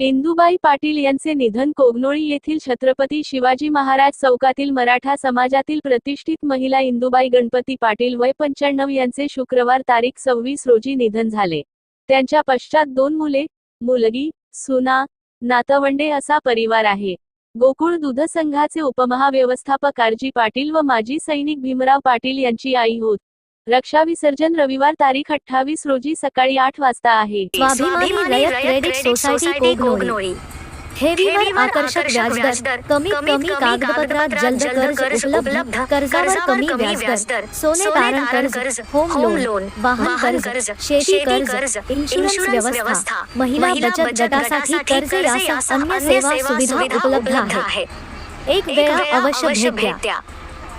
इंदुबाई पाटील यांचे निधन कोगनोळी येथील छत्रपती शिवाजी महाराज चौकातील मराठा समाजातील प्रतिष्ठित महिला इंदुबाई गणपती पाटील वय पंच्याण्णव यांचे शुक्रवार तारीख सव्वीस रोजी निधन झाले. त्यांच्या पश्चात दोन मुले मुलगी सुना नातवंडे असा परिवार आहे. गोकुळ दूध संघाचे उपमहाव्यवस्थापक आरजी पाटील व माजी सैनिक भीमराव पाटील यांची आई होत. रक्षा विसर्जन रविवार तारीख अठ्ठावीस रोजी सकाळी आठ वाजता आहे. स्वाभिमानी रयत क्रेडिट सोसायटी कोगनोळी ठेवीवर आकर्षक व्याजदर. कमीत कमी कागदपत्रात जलद कर्ज उपलब्ध. कर्जावर कमी व्याजदर. सोने तारण कर्ज. Home loan. वाहन कर्ज. शेती कर्ज. इन्शुरन्स व्यवस्था. महिला बचत गटासाठी कर्ज यासह अन्य सेवा सुविधा उपलब्ध आहे. एक वेळा अवश्य भेट द्या.